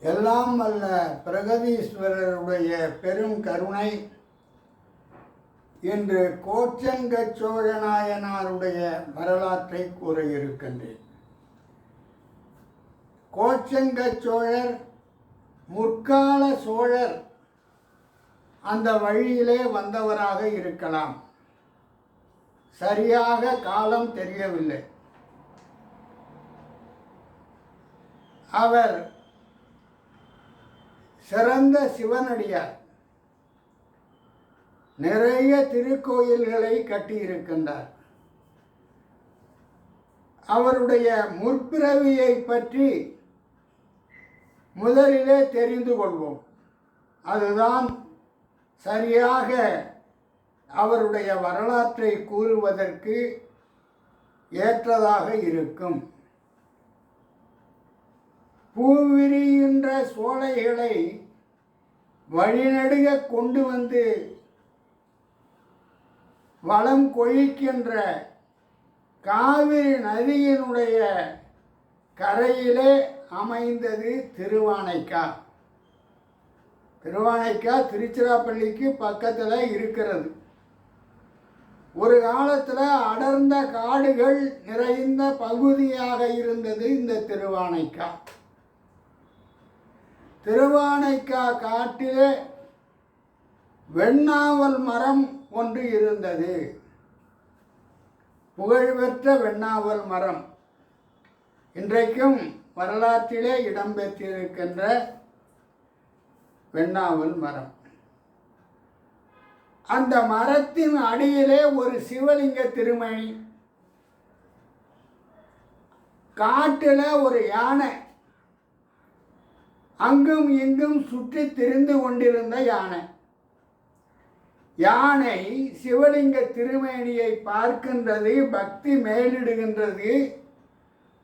எல்லாம் வல்ல பிரகதீஸ்வரருடைய பெரும் கருணை இன்று கோச்சங்க சோழநாயனாருடைய வரலாற்றை கூற இருக்கின்றேன் கோச்சங்க சோழர் முற்கால சோழர் அந்த வழியிலே வந்தவராக இருக்கலாம். சரியாக காலம் தெரியவில்லை. அவர் சிறந்த சிவனடியார். நிறைய திருக்கோயில்களை கட்டியிருக்கின்றார். அவருடைய முற்பிறவியை பற்றி முதலிலே தெரிந்து கொள்வோம். அதுதான் சரியாக அவருடைய வரலாற்றை கூறுவதற்கு ஏற்றதாக இருக்கும். பூவிரிகின்ற சோலைகளை வழிநடுக கொண்டு வந்து வளம் கொழிக்கின்ற காவிரி நதியினுடைய கரையிலே அமைந்தது திருவானைக்கா. திருவானைக்கா திருச்சிராப்பள்ளிக்கு பக்கத்தில் இருக்கிறது. ஒரு காலத்தில் அடர்ந்த காடுகள் நிறைந்த பகுதியாக இருந்தது இந்த திருவானைக்கா. திருவானைக்கா காட்டிலே வெண்ணாவல் மரம் ஒன்று இருந்தது. புகழ்பெற்ற வெண்ணாவல் மரம். இன்றைக்கும் வரலாற்றிலே இடம்பெற்றிருக்கின்ற வெண்ணாவல் மரம். அந்த மரத்தின் அடியிலே ஒரு சிவலிங்க திருமணி. காட்டில் ஒரு யானை. அங்கும் இங்கும் சுற்றி திரிந்து கொண்டிருந்த யானை. யானை சிவலிங்க திருமேனியை பார்க்கின்றது பக்தி மேலிடுகின்றது.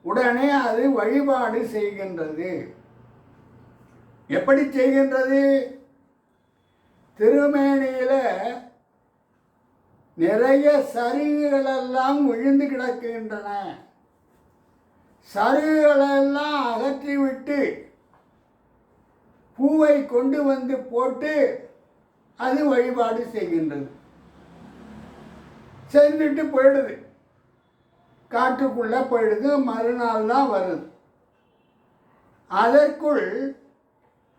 உடனே அது வழிபாடு செய்கின்றது. எப்படி செய்கின்றது? திருமேனியில் நிறைய சருகுகளெல்லாம் விழுந்து கிடக்கின்றன. சருகுகளெல்லாம் அகற்றிவிட்டு பூவை கொண்டு வந்து போட்டு அது வழிபாடு செய்கின்றது. செஞ்சுட்டு போயிடுது. காட்டுக்குள்ளே போயிடுது மறுநாள் தான் வருது. அதற்குள்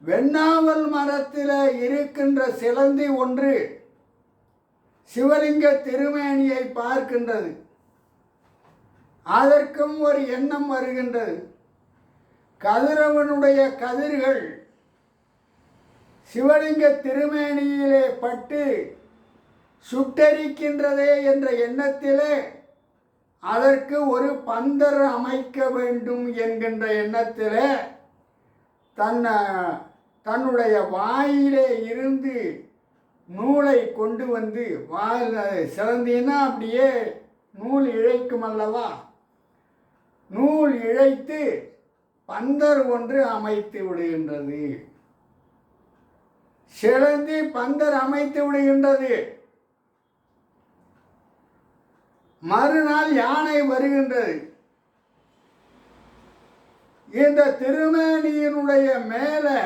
வெண்ணாவல் மரத்தில் இருக்கின்ற சிலந்தி ஒன்று சிவலிங்க திருமேனியை பார்க்கின்றது. அதற்கும் ஒரு எண்ணம் வருகின்றது. கதிரவனுடைய கதிர்கள் சிவலிங்க திருமேனியிலே பட்டு சுட்டரிக்கின்றதே என்ற எண்ணத்திலே அதற்கு ஒரு பந்தர் அமைக்க வேண்டும் என்கின்ற எண்ணத்திலே தன்னை தன்னுடைய வாயிலே இருந்து நூலை கொண்டு வந்து வாயில் சிறந்தினா அப்படியே நூல் இழைக்கும் அல்லவா? நூல் இழைத்து பந்தர் ஒன்று அமைத்து விடுகின்றது. சிலந்தி பந்தர் அமைத்து விடுகின்றது. மறுநாள் யானை வருகின்றது. இந்த திருமேனியினுடைய மேலே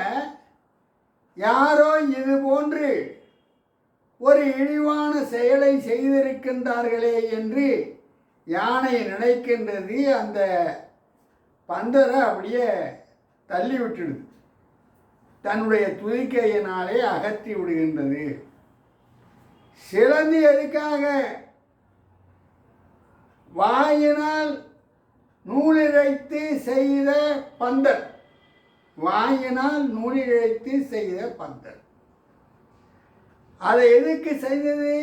யாரோ இது போன்று ஒரு இழிவான செயலை செய்திருக்கின்றார்களே என்று யானை நினைக்கின்றது. அந்த பந்தரை அப்படியே தள்ளி விட்டுடுது. தன்னுடைய துதிக்கையினாலே அகற்றி விடுகின்றது. சிலந்தி எதுக்காக? வாயினால் நூலிழைத்து செய்த பந்தர் வாயினால் நூலிழைத்து செய்த பந்தர் அதை எதுக்கு செய்தது?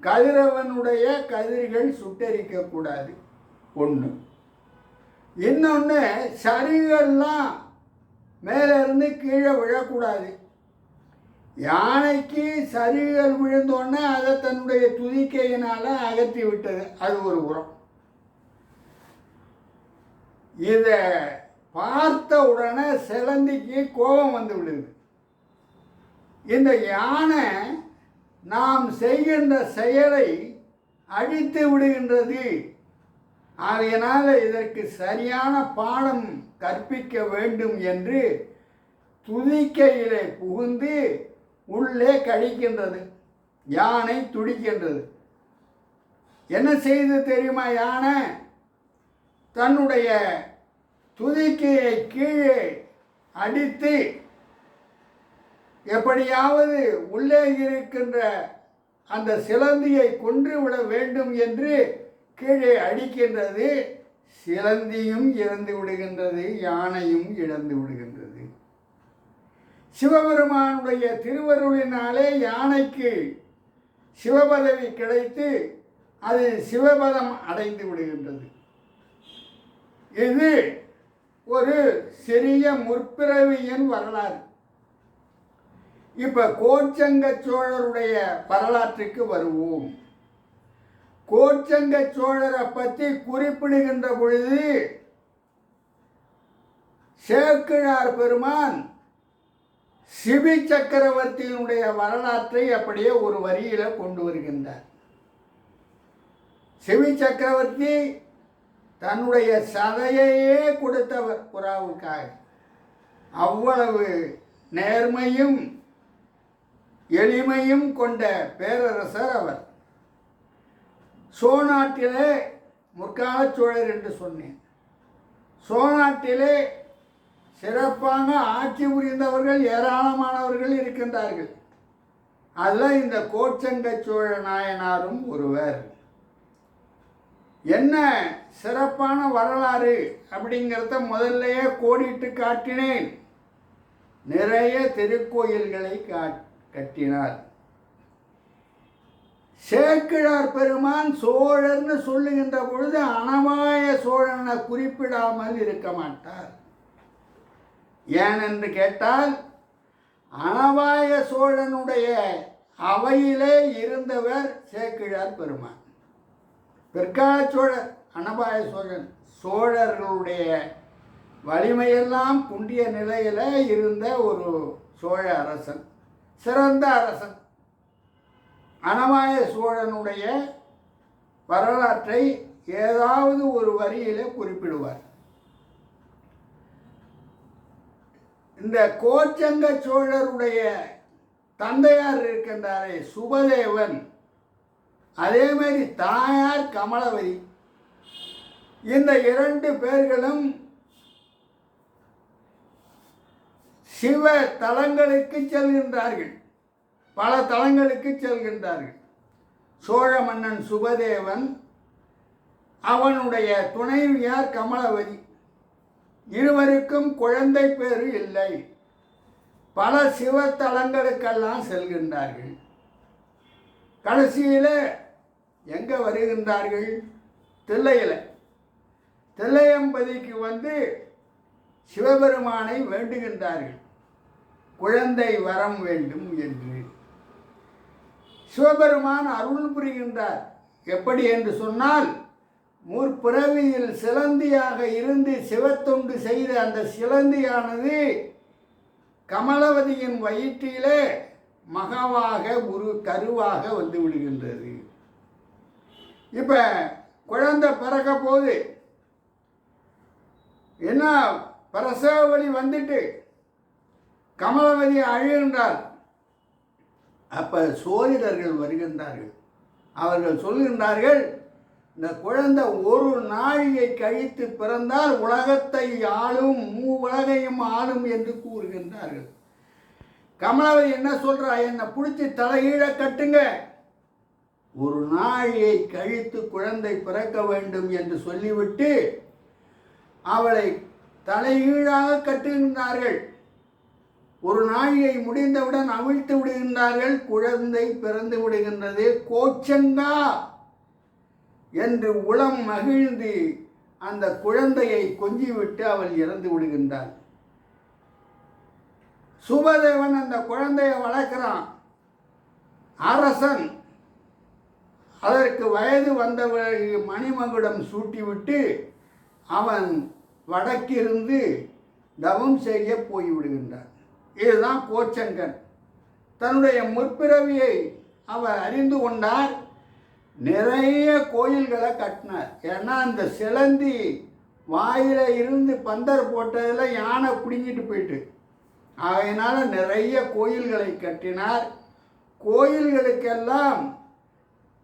கதிரவனுடைய கதிர்கள் சுட்டரிக்கக்கூடாது. ஒன்று இன்னொன்று சரிகள்லாம் மேலேருந்து கீழே விழக்கூடாது. யானைக்கு சரிகள் விழுந்தோடனே அதை தன்னுடைய துதிக்கையினால் அகற்றி விட்டது. அது ஒரு உரம். இதை பார்த்த உடனே சிலந்திக்கு கோபம் வந்து விடுது. இந்த யானை நாம் செய்கின்ற செயலை அழித்து விடுகின்றது. ஆகையினால் இதற்கு சரியான பாடம் கற்பிக்க வேண்டும் என்று துதிக்கையிலே புகுந்து உள்ளே கழிக்கின்றது. யானை துடிக்கின்றது. என்ன செய்து தெரியுமா யானை? தன்னுடைய துதிக்கையை கீழே அடித்து எப்படியாவது உள்ளே இருக்கின்ற அந்த சிலந்தியை கொன்றுவிட வேண்டும் என்று கீழே அடிக்கின்றது. சிலந்தியும் இறந்து விடுகின்றது யானையும் இழந்து விடுகின்றது. சிவபெருமானுடைய திருவருளினாலே யானைக்கு சிவபதவி கிடைத்து அது சிவபதம் அடைந்து விடுகின்றது. இது ஒரு சிறிய முற்பிறவியின் வரலாறு. இப்போ கோச்சங்க சோழருடைய வரலாற்றுக்கு வருவோம். கோச்சங்க சோழரை பற்றி குறிப்பிடுகின்ற பொழுது சேக்கிழார் பெருமான் சிபி சக்கரவர்த்தியினுடைய வரலாற்றை அப்படியே ஒரு வரியில் கொண்டு வருகின்றார். சிவி சக்கரவர்த்தி தன்னுடைய சதையையே கொடுத்தவர் புறாவுக்காக அவ்வளவு நேர்மையும் எளிமையும் கொண்ட பேரரசர் அவர். சோநாட்டிலே முற்கால சோழர் என்று சொன்னேன். சோநாட்டிலே சிறப்பாக ஆட்சி புரிந்தவர்கள் ஏராளமானவர்கள் இருக்கின்றார்கள். அதில் இந்த கோச்சங்க சோழ நாயனாரும் ஒருவர். என்ன சிறப்பான வரலாறு அப்படிங்கிறத முதல்லையே கோடிட்டு காட்டினேன். நிறைய திருக்கோயில்களை காட் கட்டினார். சேக்கிழார் பெருமான் சோழர்னு சொல்லுகின்ற பொழுது அனவாய சோழனை குறிப்பிடாமல் இருக்க மாட்டார். ஏனென்று கேட்டால் அனவாய சோழனுடைய அவையிலே இருந்தவர் சேக்கிழார் பெருமான். பிற்கால சோழர் அனபாய சோழன் சோழர்களுடைய வலிமையெல்லாம் குண்டிய நிலையில் இருந்த ஒரு சோழ அரசன் சிறந்த அரசன். அனமாய சோழனுடைய வரலாற்றை ஏதாவது ஒரு வரியிலே குறிப்பிடுவார். இந்த கோச்சங்க சோழருடைய தந்தையார் இருக்கின்றாரே சுபதேவன் அதே மாதிரி தாயார் கமலவதி இந்த இரண்டு பேர்களும் சிவ தலங்களுக்கு செல்கின்றார்கள். பல தலங்களுக்கு செல்கின்றார்கள். சோழ மன்னன் சுபதேவன் அவனுடைய துணைவியார் கமலவதி. இருவருக்கும் குழந்தை பேரு இல்லை. பல சிவத்தலங்களுக்கெல்லாம் செல்கின்றார்கள். கடைசியில் எங்கே வருகின்றார்கள்? தில்லையில். தில்லையம்பதிக்கு வந்து சிவபெருமானை வேண்டுகின்றார்கள். குழந்தை வரம் வேண்டும் என்று. சிவபெருமான் அருள் புரிகின்றார். எப்படி என்று சொன்னால் முற்பிறவியில் சிலந்தியாக இருந்து சிவத்தொண்டு செய்த அந்த சிலந்தியானது கமலவதியின் வயிற்றிலே மகவாக உரு கருவாக வந்து விடுகின்றது. இப்போ குழந்தை பிறக்க போகுது. என்ன பிரசவ வலி வந்துட்டு கமலவதி அழுகின்றார் அப்போ சோதிடர்கள் வருகின்றார்கள். அவர்கள் சொல்கின்றார்கள் இந்த குழந்தை ஒரு நாழியை கழித்து பிறந்தால் உலகத்தை ஆளும் மூ உலகையும் ஆளும் என்று கூறுகின்றார்கள். கமலவை என்ன சொல்கிறா என்னை பிடிச்சி தலைகீழ கட்டுங்க. ஒரு நாழியை கழித்து குழந்தை பிறக்க வேண்டும் என்று சொல்லிவிட்டு அவளை தலைகீழாக கட்டுகின்றார்கள். ஒரு நாழியை முடிந்தவுடன் அவிழ்த்து விடுகின்றார்கள் குழந்தை பிறந்து விடுகின்றது. கோச்சங்கா என்று உளம் மகிழ்ந்து அந்த குழந்தையை கொஞ்சிவிட்டு அவள் இறந்து விடுகின்றாள். சுபதேவன் அந்த குழந்தையை வளர்க்கிறான். அரசன் அதற்கு வயது வந்தவரை மணிமகுடம் சூட்டிவிட்டு அவன் வடக்கிருந்து தவம் செய்ய போய்விடுகின்றான். இதுதான் கோச்சங்கன். தன்னுடைய முற்பிறவியை அவர் அறிந்து கொண்டார். நிறைய கோயில்களை கட்டினார். ஏன்னா அந்த சிலந்தி வாயில இருந்து பந்தர் போட்டதில் யானை பிடுங்கிட்டு போயிட்டு. ஆகையினால நிறைய கோயில்களை கட்டினார். கோயில்களுக்கெல்லாம்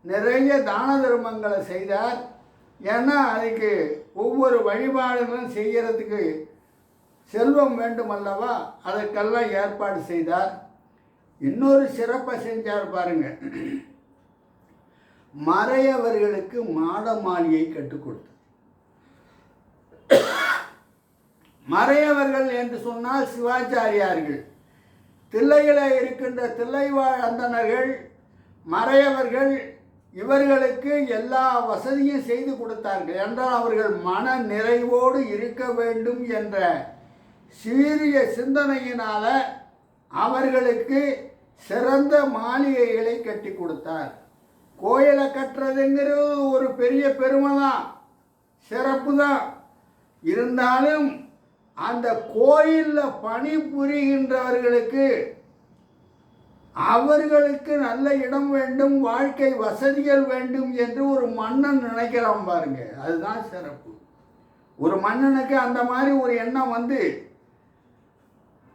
நிறைய தான தர்மங்களை செய்தார். ஏன்னா அதுக்கு ஒவ்வொரு வழிபாடுகளும் செய்கிறதுக்கு செல்வம் வேண்டும் அல்லவா அதற்கெல்லாம் ஏற்பாடு செய்தார். இன்னொரு சிறப்பை செஞ்சார் பாருங்க. மறையவர்களுக்கு மாட மாளிகை கற்றுக் கொடுத்தார். மறையவர்கள் என்று சொன்னால் சிவாச்சாரியார்கள். தில்லையில இருக்கின்ற தில்லைவாழ் அந்தணர்கள் மறையவர்கள் இவர்களுக்கு எல்லா வசதியும் செய்து கொடுத்தார்கள். என்றால் அவர்கள் மன நிறைவோடு இருக்க வேண்டும் என்ற சீரிய சிந்தனையினால அவர்களுக்கு சிறந்த மாளிகைகளை கட்டி கொடுத்தார். கோயிலை கட்டுறதுங்கிறது ஒரு பெரிய பெருமை தான். சிறப்பு தான் இருந்தாலும் அந்த கோயிலில் பணிபுரிகின்றவர்களுக்கு அவர்களுக்கு நல்ல இடம் வேண்டும் வாழ்க்கை வசதிகள் வேண்டும் என்று ஒரு மன்னன் நினைக்கிறான் பாருங்க. அதுதான் சிறப்பு. ஒரு மன்னனுக்கு அந்த மாதிரி ஒரு எண்ணம் வந்து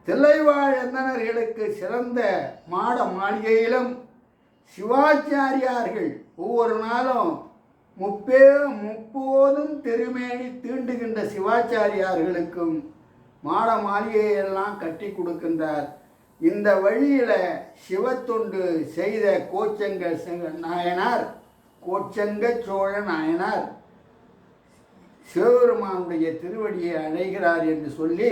தில்லைவாழந்தனர்களுக்கு சிறந்த மாட மாளிகையிலும் சிவாச்சாரியார்கள் ஒவ்வொரு நாளும் முப்பே முப்போதும் திருமேனி தீண்டுகின்ற சிவாச்சாரியார்களுக்கும் மாட மாளிகையெல்லாம் கட்டி கொடுக்கின்றார். இந்த வழியில் சிவத்தொண்டு செய்த கோச்சங்க நாயனார் கோச்சங்க சோழ நாயனார் சிவபெருமானுடைய திருவடியை அடைகிறார் என்று சொல்லி